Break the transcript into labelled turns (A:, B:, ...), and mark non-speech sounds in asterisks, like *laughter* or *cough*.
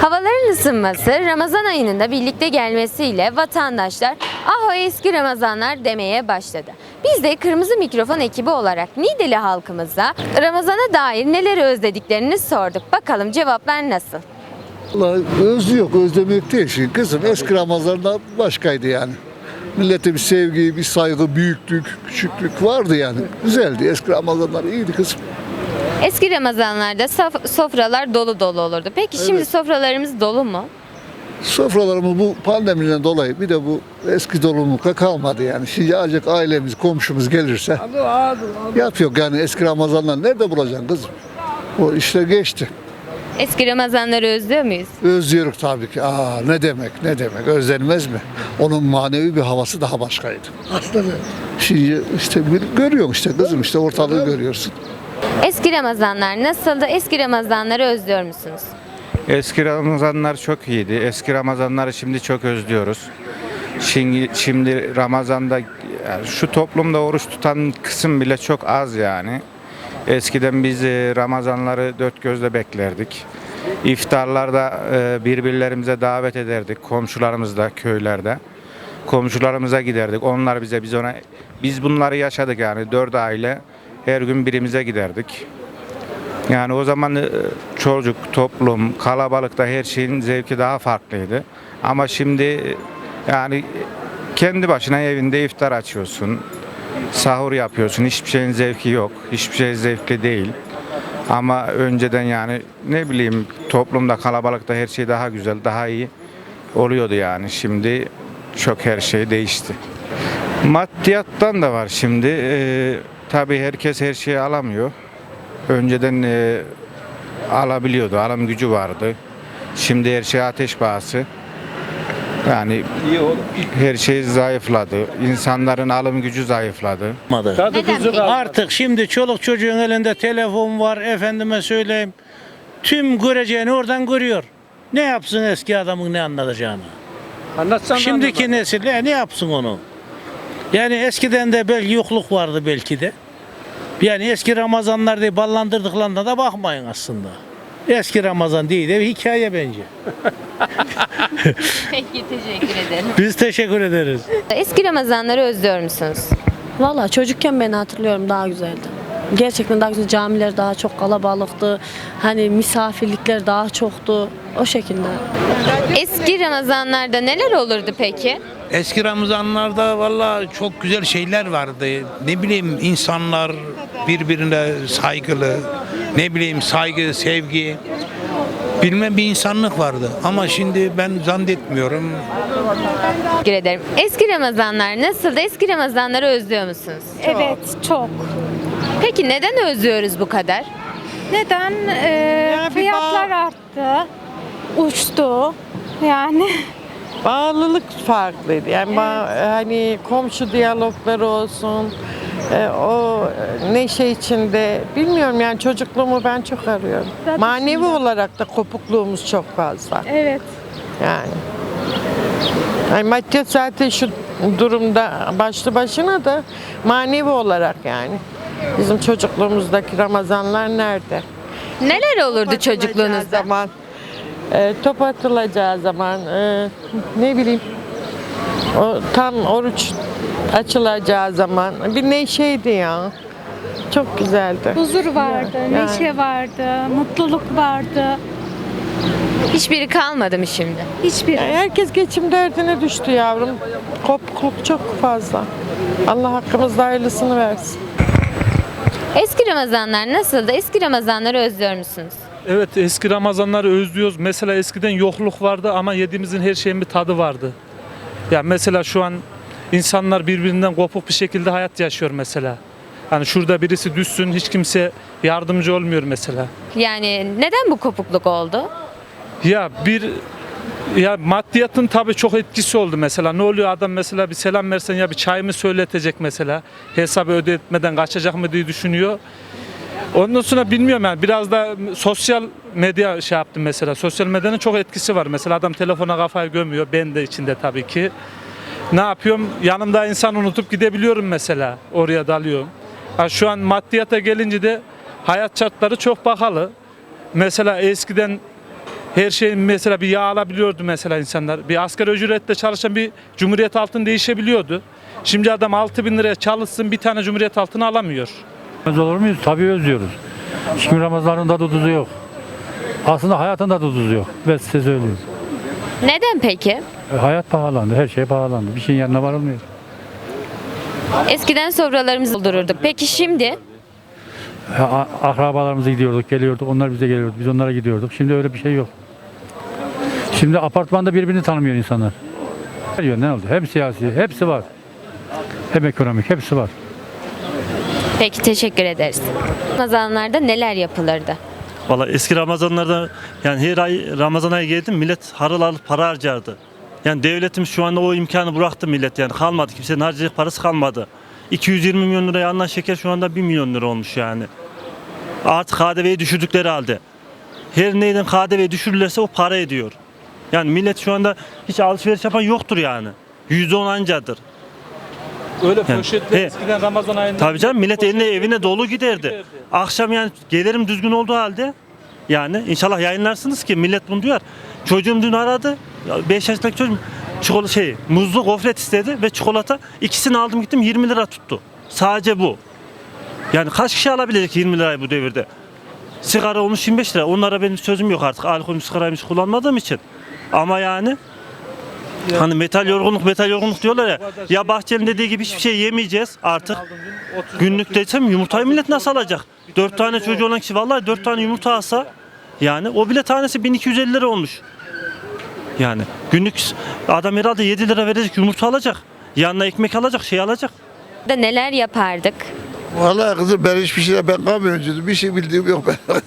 A: Havaların ısınması, Ramazan ayının da birlikte gelmesiyle vatandaşlar ah o eski Ramazanlar demeye başladı. Biz de Kırmızı Mikrofon ekibi olarak Niğdeli halkımıza Ramazan'a dair neleri özlediklerini sorduk. Bakalım cevaplar nasıl?
B: Vallahi özlü yok, özlemek değil şimdi. Kızım eski Ramazanlar başkaydı yani. Millete bir sevgi, bir saygı, büyüklük, küçüklük vardı yani. Güzeldi. Eski Ramazanlar iyiydi kızım.
A: Eski Ramazanlarda saf- sofralar dolu dolu olurdu. Peki şimdi
B: Evet.
A: sofralarımız dolu mu?
B: Sofralarımız bu pandemiden dolayı bir de bu eski dolulukla kalmadı yani. Şimdi ancak ailemiz, komşumuz gelirse yapıyor yani eski Ramazanlar nerede bulacaksın kızım? O işler geçti.
A: Eski Ramazanları özlüyor muyuz?
B: Özlüyoruz tabii ki. Aa ne demek, ne demek. Özlenmez mi? Onun manevi bir havası daha başkaydı. Aslında Şimdi işte bir- görüyorsun işte kızım işte ortalığı görüyorsun.
A: Eski Ramazanlar nasıldı? Eski Ramazanları özlüyor musunuz?
C: Eski Ramazanlar çok iyiydi. Eski Ramazanları şimdi çok özlüyoruz. Şimdi, şimdi Ramazan'da yani şu toplumda oruç tutan kısım bile çok az yani. Eskiden biz e, Ramazanları dört gözle beklerdik. İftarlarda e, birbirlerimize davet ederdik. Komşularımızda, köylerde. Komşularımıza giderdik. Onlar bize, biz ona... Biz bunları yaşadık yani. Dört aile her gün birimize giderdik. Yani o zaman e, çocuk, toplum, kalabalıkta her şeyin zevki daha farklıydı. Ama şimdi e, yani kendi başına evinde iftar açıyorsun. Sahur yapıyorsun. Hiçbir şeyin zevki yok. Hiçbir şey zevkli değil. Ama önceden yani ne bileyim toplumda kalabalıkta her şey daha güzel, daha iyi oluyordu yani. Şimdi çok her şey değişti. Maddiyattan da var şimdi. Ee, tabii herkes her şeyi alamıyor. Önceden e, alabiliyordu, alım gücü vardı. Şimdi her şey ateş pahası. Yani her şey zayıfladı. İnsanların alım gücü zayıfladı.
D: Artık şimdi çoluk çocuğun elinde telefon var efendime söyleyeyim. Tüm göreceğini oradan görüyor. Ne yapsın eski adamın ne anlatacağını? Şimdiki nesil e, ne yapsın onu? Yani eskiden de belki yokluk vardı belki de. Yani eski Ramazanlar diye ballandırdıklarına da bakmayın aslında. Eski Ramazan değil de bir hikaye bence. *laughs*
A: Peki teşekkür ederim.
D: Biz teşekkür ederiz.
A: Eski Ramazanları özlüyor musunuz?
E: Valla çocukken ben hatırlıyorum daha güzeldi. Gerçekten daha güzel camiler daha çok kalabalıktı. Hani misafirlikler daha çoktu. O şekilde.
A: Eski Ramazanlarda neler olurdu peki?
F: Eski Ramazanlarda valla çok güzel şeyler vardı. Ne bileyim insanlar birbirine saygılı, ne bileyim saygı, sevgi, bilmem bir insanlık vardı. Ama şimdi ben zannetmiyorum.
A: Teşekkür ederim. Eski Ramazanlar nasıldı? Eski Ramazanları özlüyor musunuz?
G: Evet çok.
A: Peki neden özlüyoruz bu kadar?
G: Neden? Ee, fiyatlar arttı. Uçtu. Yani *laughs*
H: Bağlılık farklıydı. Yani ba- hani komşu diyalogları olsun. e, o neşe içinde bilmiyorum yani çocukluğumu ben çok arıyorum.
G: Zaten
H: Manevi
G: şimdi-
H: olarak da kopukluğumuz çok fazla.
G: evet.
H: Yani. Yani maddiyat zaten şu durumda başlı başına da manevi olarak yani. Bizim çocukluğumuzdaki Ramazanlar nerede?
A: Neler olurdu çocukluğunuzda?
H: Zaman, e, top atılacağı zaman, e, ne bileyim, o tam oruç açılacağı zaman bir neşeydi ya. Çok güzeldi.
G: Huzur vardı,
H: Yani.
G: neşe vardı, mutluluk vardı.
A: Hiçbiri kalmadı mı şimdi?
G: Hiçbir
H: Yani herkes geçim derdine düştü yavrum. Kopukluk çok fazla. Allah hakkımızda hayırlısını versin.
A: Eski Ramazanlar nasıldı? Eski Ramazanları özlüyor musunuz?
I: Evet eski Ramazanları özlüyoruz. Mesela eskiden yokluk vardı ama yediğimizin her şeyin bir tadı vardı. Ya mesela şu an insanlar birbirinden kopuk bir şekilde hayat yaşıyor mesela. Hani şurada birisi düşsün hiç kimse yardımcı olmuyor mesela.
A: Yani neden bu kopukluk oldu?
I: Ya bir ya maddiyatın tabii çok etkisi oldu mesela. Ne oluyor adam mesela bir selam versen ya bir çay mı söyletecek mesela. Hesabı ödetmeden kaçacak mı diye düşünüyor. Ondan sonra bilmiyorum yani biraz da sosyal medya şey yaptım mesela. Sosyal medyanın çok etkisi var. Mesela adam telefona kafayı gömüyor. Ben de içinde tabii ki. Ne yapıyorum? Yanımda insan unutup gidebiliyorum mesela. Oraya dalıyorum. Ha, şu an maddiyata gelince de hayat şartları çok pahalı. Mesela eskiden Her şey mesela bir yağ alabiliyordu mesela insanlar. Bir asgari ücretle çalışan bir cumhuriyet altın değişebiliyordu. Şimdi adam 6000 bin liraya çalışsın bir tane cumhuriyet altını alamıyor.
J: Olur muyuz? Tabii özlüyoruz. Şimdi Ramazan'ın da tuzu yok. Aslında hayatın da tuzu yok. Ben size söyleyeyim.
A: Neden peki?
J: E, Hayat pahalandı, her şey pahalandı. Bir şeyin yanına varılmıyor.
A: Eskiden sofralarımızı doldururduk. Peki şimdi?
J: E, a- Akrabalarımıza gidiyorduk, geliyorduk. Onlar bize geliyordu, biz onlara gidiyorduk. Şimdi öyle bir şey yok. Şimdi apartmanda birbirini tanımıyor insanlar. Her yönden oldu. Hem siyasi, hepsi var. Hem ekonomik, hepsi var.
A: Peki teşekkür ederiz. Ramazanlarda neler yapılırdı?
K: Valla eski Ramazanlarda yani her ay Ramazan ayı geldi mi millet harıl alıp para harcardı. Yani devletimiz şu anda o imkanı bıraktı millet yani kalmadı. Kimsenin harcayacak parası kalmadı. 220 milyon liraya alınan şeker şu anda 1 milyon lira olmuş yani. Artık KDV'yi düşürdükleri halde. Her neyden KDV düşürülürse o para ediyor. Yani millet şu anda hiç alışveriş yapan yoktur yani. %10 ancadır.
I: Öyle
K: Yani,
I: poşetler
K: he.
I: eskiden Ramazan ayında.
K: Tabii canım millet eline evine dolu giderdi. Akşam yani gelirim düzgün olduğu halde yani inşallah yayınlarsınız ki millet bunu duyar. Çocuğum dün aradı. 5 yaşındaki çocuğum çikolata şey muzlu gofret istedi ve çikolata ikisini aldım gittim 20 lira tuttu. Sadece bu. Yani kaç kişi alabilecek 20 lirayı bu devirde? Sigara olmuş 25 lira. Onlara benim sözüm yok artık. Alkolü sigaraymış kullanmadığım için. Ama yani Hani metal yorgunluk metal yorgunluk diyorlar ya. Ya Bahçeli'nin dediği gibi hiçbir şey yemeyeceğiz artık. Günlük desem yumurtayı millet nasıl alacak? Dört tane çocuğu olan kişi vallahi dört tane yumurta alsa yani o bile tanesi 1250 lira olmuş. Yani günlük adam herhalde 7 lira verecek yumurta alacak. Yanına ekmek alacak şey alacak.
A: Da neler yapardık?
B: Vallahi kızım ben hiçbir şey ben kamyoncuydum. Bir şey bildiğim yok ben. *laughs*